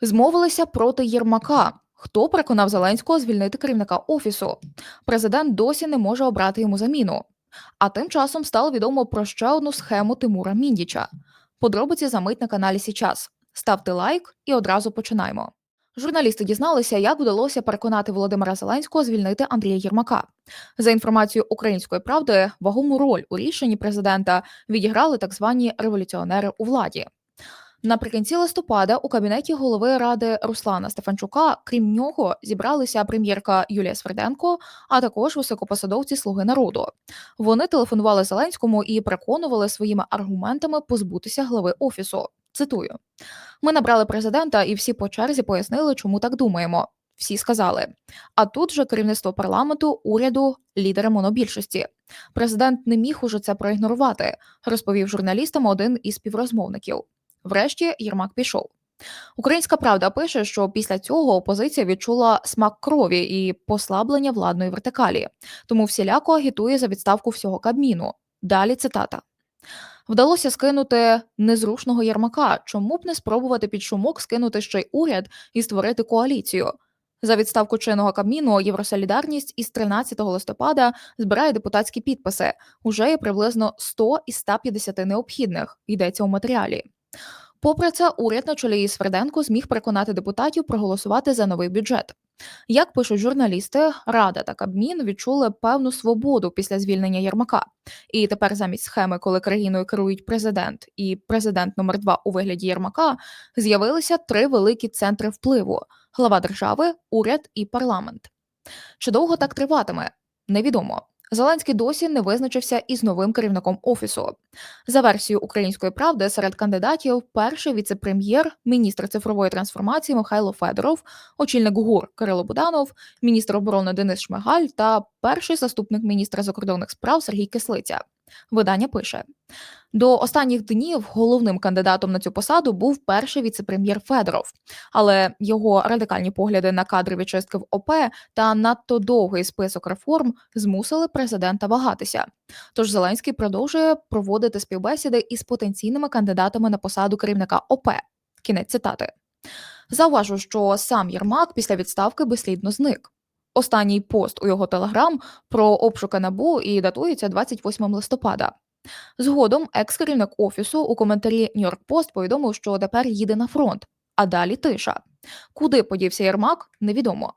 Змовилися проти Єрмака. Хто переконав Зеленського звільнити керівника офісу? Президент досі не може обрати йому заміну. А тим часом стало відомо про ще одну схему Тимура Міндіча. Подробиці замить на каналі Січас. Ставте лайк і одразу починаємо. Журналісти дізналися, як вдалося переконати Володимира Зеленського звільнити Андрія Єрмака. За інформацією української правди, вагому роль у рішенні президента відіграли так звані революціонери у владі. Наприкінці листопада у кабінеті голови ради Руслана Стефанчука, крім нього, зібралися прем'єрка Юлія Сверденко, а також високопосадовці Слуги народу. Вони телефонували Зеленському і переконували своїми аргументами позбутися глави офісу. Цитую: ми набрали президента, і всі по черзі пояснили, чому так думаємо. Всі сказали. А тут же керівництво парламенту, уряду, лідери монобільшості. Президент не міг уже це проігнорувати, розповів журналістам один із співрозмовників. Врешті Єрмак пішов. Українська правда пише, що після цього опозиція відчула смак крові і послаблення владної вертикалі, тому всіляко агітує за відставку всього Кабміну. Далі цитата. Вдалося скинути незручного Єрмака. Чому б не спробувати під шумок скинути ще й уряд і створити коаліцію? За відставку чинного Кабміну Євросолідарність із 13 листопада збирає депутатські підписи. Уже є приблизно 100 із 150 необхідних. Йдеться у матеріалі. Попри це, уряд на чолі із Фреденко зміг переконати депутатів проголосувати за новий бюджет. Як пишуть журналісти, Рада та Кабмін відчули певну свободу після звільнення Єрмака. І тепер замість схеми, коли країною керують президент і президент номер 2 у вигляді Єрмака, з'явилися три великі центри впливу: глава держави, уряд і парламент. Чи довго так триватиме? Невідомо. Зеленський досі не визначився із новим керівником офісу. За версією української правди, серед кандидатів перший віце-прем'єр, міністр цифрової трансформації Михайло Федоров, очільник ГУР Кирило Буданов, міністр оборони Денис Шмигаль та перший заступник міністра закордонних справ Сергій Кислиця. Видання пише: до останніх днів головним кандидатом на цю посаду був перший віце-прем'єр Федоров, але його радикальні погляди на кадрові чистки в ОП та надто довгий список реформ змусили президента вагатися. Тож Зеленський продовжує проводити співбесіди із потенційними кандидатами на посаду керівника ОП. Кінець цитати. Зауважу, що сам Єрмак після відставки безслідно зник. Останній пост у його телеграм про обшуки набу і датується 28 листопада. Згодом екс-керівник офісу у коментарі Нью-Йорк Пост повідомив, що тепер їде на фронт, а далі тиша. Куди подівся Єрмак, невідомо.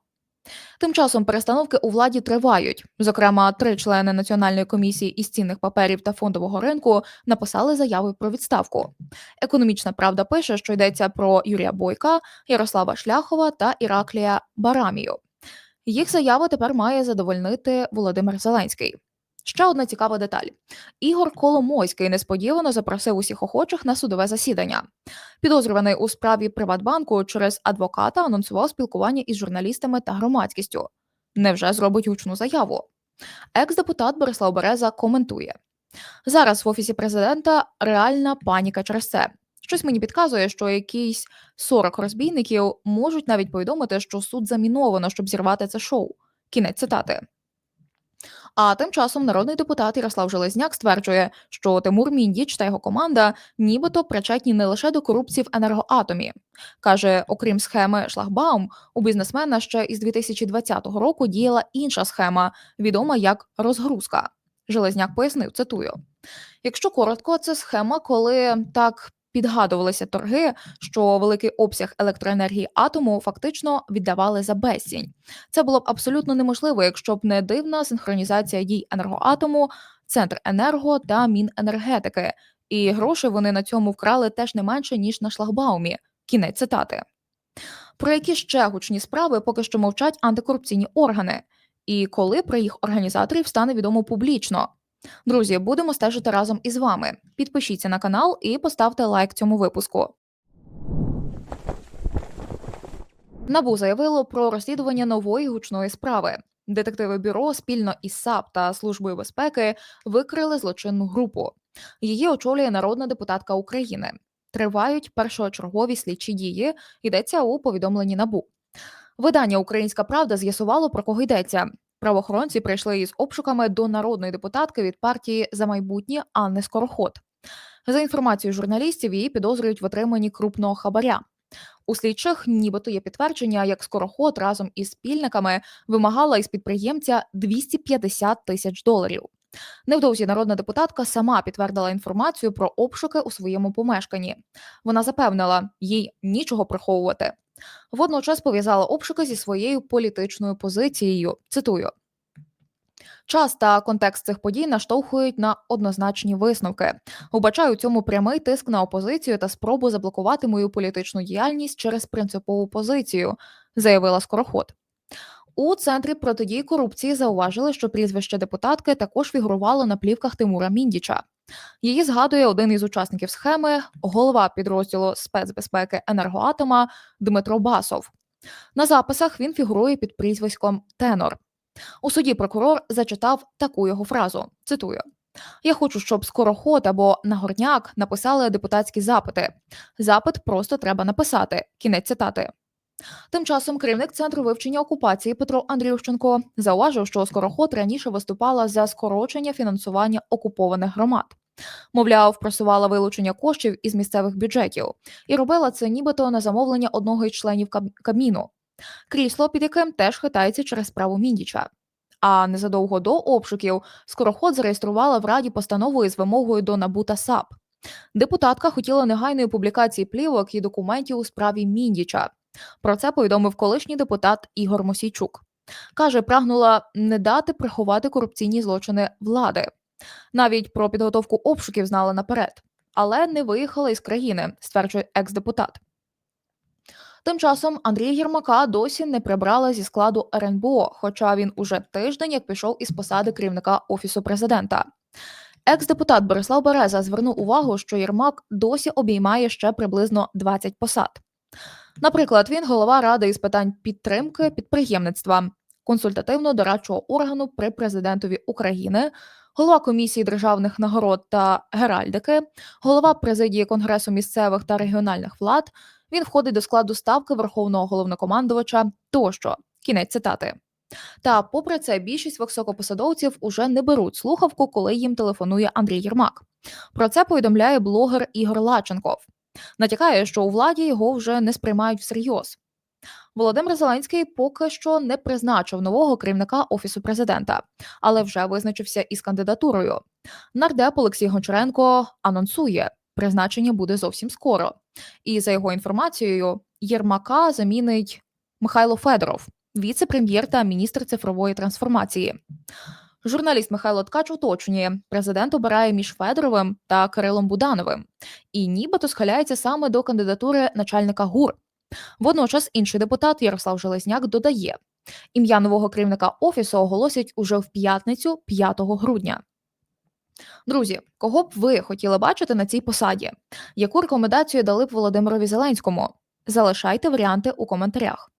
Тим часом перестановки у владі тривають. Зокрема, три члени національної комісії із цінних паперів та фондового ринку написали заяви про відставку. Економічна правда пише, що йдеться про Юрія Бойка, Ярослава Шляхова та Іраклія Барамію. Їх заяви тепер має задовольнити Володимир Зеленський. Ще одна цікава деталь: Ігор Коломойський несподівано запросив усіх охочих на судове засідання. Підозрюваний у справі Приватбанку через адвоката анонсував спілкування із журналістами та громадськістю. Невже зробить гучну заяву? Екс-депутат Борислав Береза коментує: зараз в офісі президента реальна паніка через це. Щось мені підказує, що якісь 40 розбійників можуть навіть повідомити, що суд заміновано, щоб зірвати це шоу. Кінець цитати. А тим часом народний депутат Ярослав Железняк стверджує, що Тимур Міндіч та його команда нібито причетні не лише до корупції в енергоатомі. Каже, окрім схеми Шлагбаум, у бізнесмена ще із 2020 року діяла інша схема, відома як розгрузка. Железняк пояснив, цитую: якщо коротко, це схема, коли так підгадувалися торги, що великий обсяг електроенергії атому фактично віддавали за безцінь. Це було б абсолютно неможливо, якщо б не дивна синхронізація дій енергоатому, центр енерго та міненергетики. І гроші вони на цьому вкрали теж не менше ніж на шлагбаумі. Кінець цитати. Про які ще гучні справи поки що мовчать антикорупційні органи, і коли про їх організаторів стане відомо публічно. Друзі, будемо стежити разом із вами. Підпишіться на канал і поставте лайк цьому випуску. Набу заявило про розслідування нової гучної справи. Детективи бюро спільно із САП та службою безпеки викрили злочинну групу. Її очолює народна депутатка України. Тривають першочергові слідчі дії. Йдеться у повідомленні набу. Видання Українська Правда з'ясувало про кого йдеться. Правоохоронці прийшли із обшуками до народної депутатки від партії за майбутнє Анни Скороход. За інформацією журналістів, її підозрюють в отриманні крупного хабаря. У слідчих нібито є підтвердження, як скороход разом із спільниками вимагала із підприємця 250 тисяч доларів. Невдовзі народна депутатка сама підтвердила інформацію про обшуки у своєму помешканні. Вона запевнила, їй нічого приховувати. Водночас пов'язала обшуки зі своєю політичною позицією. Цитую. Час та контекст цих подій наштовхують на однозначні висновки. Убачаю у цьому прямий тиск на опозицію та спробу заблокувати мою політичну діяльність через принципову позицію, заявила Скороход. У центрі протидії корупції зауважили, що прізвище депутатки також фігурувало на плівках Тимура Міндіча. Її згадує один із учасників схеми, голова підрозділу спецбезпеки енергоатома Дмитро Басов. На записах він фігурує під прізвиськом Тенор. У суді прокурор зачитав таку його фразу: цитую. Я хочу, щоб скороход або нагорняк написали депутатські запити. Запит просто треба написати. Кінець цитати. Тим часом керівник центру вивчення окупації Петро Андрющенко зауважив, що скороход раніше виступала за скорочення фінансування окупованих громад. Мовляв, просувала вилучення коштів із місцевих бюджетів і робила це нібито на замовлення одного із членів Каб- Кабміну. Крісло, під яким теж хитається через справу Міндіча. А незадовго до обшуків скороход зареєструвала в раді постанову із вимогою до НАБУ та САП. Депутатка хотіла негайної публікації плівок і документів у справі Міндіча. Про це повідомив колишній депутат Ігор Мосійчук. Каже, прагнула не дати приховати корупційні злочини влади. Навіть про підготовку обшуків знала наперед, але не виїхала із країни, стверджує екс-депутат. Тим часом Андрія Єрмака досі не прибрали зі складу РНБО, хоча він уже тиждень як пішов із посади керівника офісу президента. Екс-депутат Борислав Береза звернув увагу, що Єрмак досі обіймає ще приблизно 20 посад. Наприклад, він голова ради із питань підтримки підприємництва, консультативно-дорадчого органу при президентові України, голова комісії державних нагород та геральдики, голова президії Конгресу місцевих та регіональних влад. Він входить до складу ставки верховного головнокомандувача тощо. Кінець цитати. Та, попри це, більшість високопосадовців уже не беруть слухавку, коли їм телефонує Андрій Єрмак. Про це повідомляє блогер Ігор Лаченков. Натякає, що у владі його вже не сприймають всерйоз. Володимир Зеленський поки що не призначив нового керівника офісу президента, але вже визначився із кандидатурою. Нардеп Олексій Гончаренко анонсує, призначення буде зовсім скоро. І за його інформацією, Єрмака замінить Михайло Федоров, віце-прем'єр та міністр цифрової трансформації. Журналіст Михайло Ткач уточнює, президент обирає між Федоровим та Кирилом Будановим і нібито схиляється саме до кандидатури начальника ГУР. Водночас інший депутат Ярослав Железняк додає: ім'я нового керівника офісу оголосять уже в п'ятницю, 5 грудня. Друзі, кого б ви хотіли бачити на цій посаді? Яку рекомендацію дали б Володимирові Зеленському? Залишайте варіанти у коментарях.